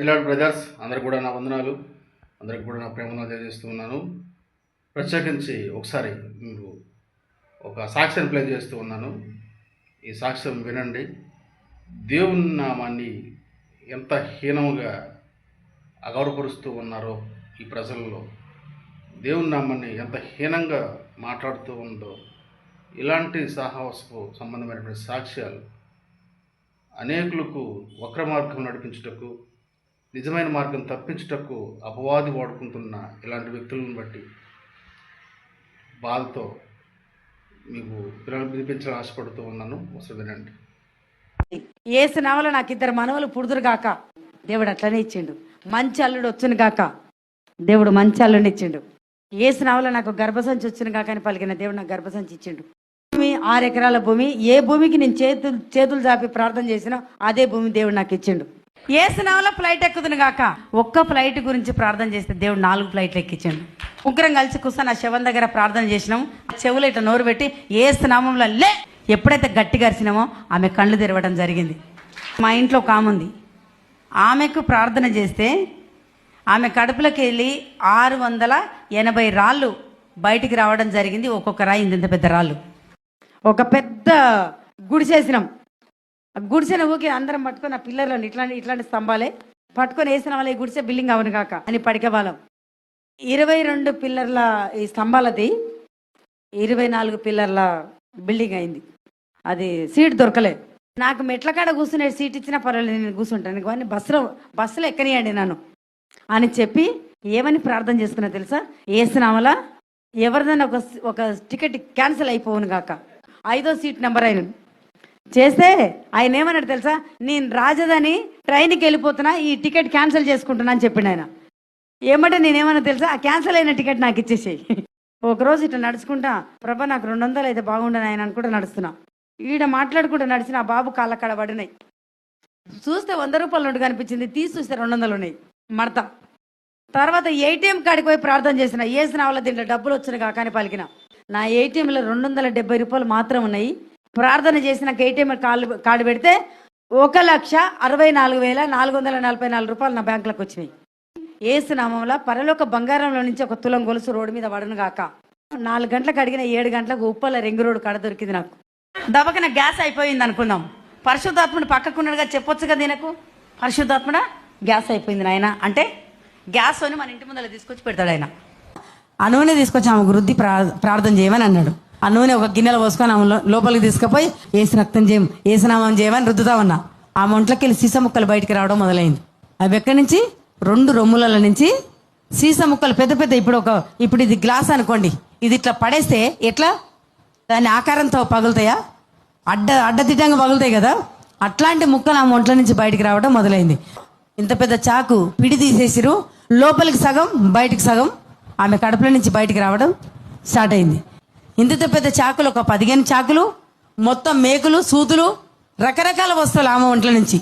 ఇలాంటి బ్రదర్స్ అందరికి కూడా నా వందనాలు. అందరికి కూడా నా ప్రేమను తెలియజేస్తూ ఉన్నాను ప్రత్యేకించి ఒకసారి మీరు ఒక సాక్ష్యం ప్లే చేస్తూ ఉన్నాను. ఈ సాక్ష్యం వినండి. దేవుని నామాన్ని ఎంత హీనముగా అగౌరవపరుస్తూ ఉన్నారో ఈ ప్రజల్లో. దేవుని నామాన్ని ఎంత హీనంగా మాట్లాడుతూ ఉందో ఇలాంటి సాహసపు సంబంధమైనటువంటి సాక్ష్యాలు అనేకులకు వక్ర మార్గం నడిపించుటకు నిజమైన మార్గం తప్పించుటకు అపవాది వాడుకుంటున్న ఇలాంటి వ్యక్తులను బట్టి బాధతో మీకు వినిపించాలని ఆశపడుతూ ఉన్నాను. ఒకసారి వినండి. ఏసు నావలో నాకు ఇద్దరు మనవలు పుడుదురు గాక. దేవుడు అట్లనే ఇచ్చిండు. మంచి అల్లుడు వచ్చును గాక. దేవుడు మంచి అల్లుడిని ఇచ్చిండు. ఏసు నావలో నాకు గర్భసంచి వచ్చును గాక అని పలికిన దేవుడు నాకు గర్భసంచి ఇచ్చిండు. భూమి ఆరు ఎకరాల భూమి ఏ భూమికి నేను చేతులు చేతులు చాపి ప్రార్థన చేసినా అదే భూమి దేవుడు నాకు ఇచ్చిండు. ఏ నావలో ఫ్లైట్ ఎక్కుతుంది కాక ఒక్క ఫ్లైట్ గురించి ప్రార్థన చేస్తే దేవుడు నాలుగు ఫ్లైట్లు ఎక్కించాడు. ముగ్గురం కలిసి కూర్చొని ఆ శవం దగ్గర ప్రార్థన చేసినాం చెవులు ఇట్లా నోరు పెట్టి ఏ నామంలో లే! ఎప్పుడైతే గట్టిగా అరిచినామో ఆమె కళ్ళు తెరవడం జరిగింది. మా ఇంట్లో ఒక ఆమె ఉంది. ఆమెకు ప్రార్థన చేస్తే ఆమె కడుపులోకి వెళ్ళి ఆరు వందల ఎనభై రాళ్ళు బయటికి రావడం జరిగింది. ఒక్కొక్క రాయి ఇంత పెద్ద రాళ్ళు. ఒక పెద్ద గుడి చేసినాం. గుడిసెన ఊకి అందరం పట్టుకొని ఆ పిల్లర్లను ఇట్లాంటి ఇట్లాంటి స్తంభాలే పట్టుకొని వేసిన వాళ్ళ ఈ గుడిసె బిల్డింగ్ అవును కాక అని పడికే వాళ్ళం. ఇరవై రెండు పిల్లర్ల ఈ స్తంభాలది ఇరవై నాలుగు పిల్లర్ల బిల్డింగ్ అయింది. అది సీట్ దొరకలే. నాకు మెట్ల కాడ కూర్చునే సీట్ ఇచ్చినా పర్వాలేదు నేను కూర్చుంటాను. కానీ బస్సులో బస్సులో ఎక్కనియండి నన్ను అని చెప్పి ఏమని ప్రార్థన చేసుకున్నా తెలుసా? ఏసునామలా ఎవరిదైనా ఒక ఒక టికెట్ క్యాన్సిల్ అయిపోవును కాక. ఐదో సీట్ నెంబర్ అయిన చేస్తే ఆయన ఏమన్నాడు తెలుసా? నేను రాజధాని ట్రైన్కి వెళ్ళిపోతున్నా ఈ టికెట్ క్యాన్సిల్ చేసుకుంటున్నా అని చెప్పిండు ఆయన. ఏమంటే నేనేమన్నా తెలుసా? ఆ క్యాన్సిల్ అయిన టికెట్ నాకు ఇచ్చేసేయి. ఒకరోజు ఇట్లా నడుచుకుంటా ప్రభా నాకు రెండు వందలు అయితే బాగుండను ఆయన అనుకుంటూ నడుస్తున్నా. ఈడ మాట్లాడుకుంటూ నడిచిన ఆ బాబు కాళ్ళ కాడ పడినాయి. చూస్తే వంద రూపాయలు నుండి కనిపించింది తీసి చూస్తే రెండు వందలు ఉన్నాయి. మడత. తర్వాత ఏటీఎం కాడికి పోయి ప్రార్థన చేసిన ఏసిన వాళ్ళ దీంట్లో డబ్బులు వచ్చిన కాకని పలికిన. నా ఏటీఎంలో రెండు వందల డెబ్బై రూపాయలు మాత్రం ఉన్నాయి. ప్రార్థన చేసిన కేటీఎం కార్డు కార్డు పెడితే ఒక లక్ష అరవై నాలుగు వేల నాలుగు వందల నలభై నాలుగు రూపాయలు నా బ్యాంకులకు వచ్చినాయి. ఏసునామంలో పరలోక బంగారంలో నుంచి ఒక తులం గొలుసు రోడ్డు మీద పడను గాక. నాలుగు గంటలకు అడిగిన ఏడు గంటలకు ఉప్పల రింగు రోడ్డు కడ దొరికింది నాకు. దబకన గ్యాస్ అయిపోయింది అనుకుందాం పరిశుద్ధాత్ముడు పక్కకున్నాడుగా చెప్పొచ్చు కదా దీనకు పరిశుద్ధాత్ముడా గ్యాస్ అయిపోయింది నాయన. అంటే గ్యాస్ అని మన ఇంటి ముందర తీసుకొచ్చి పెడతాడు ఆయన. అనువునే తీసుకొచ్చి ఆమె వృద్ధి ప్రార్థన చేయమని అన్నాడు. ఆ నూనె ఒక గిన్నెలో పోసుకొని ఆమె లోపలికి తీసుకుపోయి ఏసు రక్తం చేయం ఏసునామం చేయమని రుద్దుతా ఉన్నా. ఆమె ఒంట్లోకి వెళ్ళి సీస ముక్కలు బయటికి రావడం మొదలైంది. అవి ఎక్కడి నుంచి? రెండు రొమ్ముల నుంచి. సీస ముక్కలు పెద్ద పెద్ద ఇప్పుడు ఒక ఇప్పుడు ఇది గ్లాస్ అనుకోండి. ఇది ఇట్లా పడేస్తే ఎట్లా? దాని ఆకారంతో పగులుతాయా? అడ్డ అడ్డదిడ్డంగా పగులుతాయి కదా. అట్లాంటి ముక్కలు ఆ ఒంట్ల నుంచి బయటికి రావడం మొదలైంది. ఇంత పెద్ద చాకు పిడి తీసేసిరు. లోపలికి సగం బయటికి సగం. ఆమె కడుపుల నుంచి బయటికి రావడం స్టార్ట్ అయింది. ఇంత పెద్ద చాకులు ఒక పదిహేను చాకులు మొత్తం మేకులు సూతులు రకరకాల వస్తువులు ఆమె ఒంట్ల నుంచి.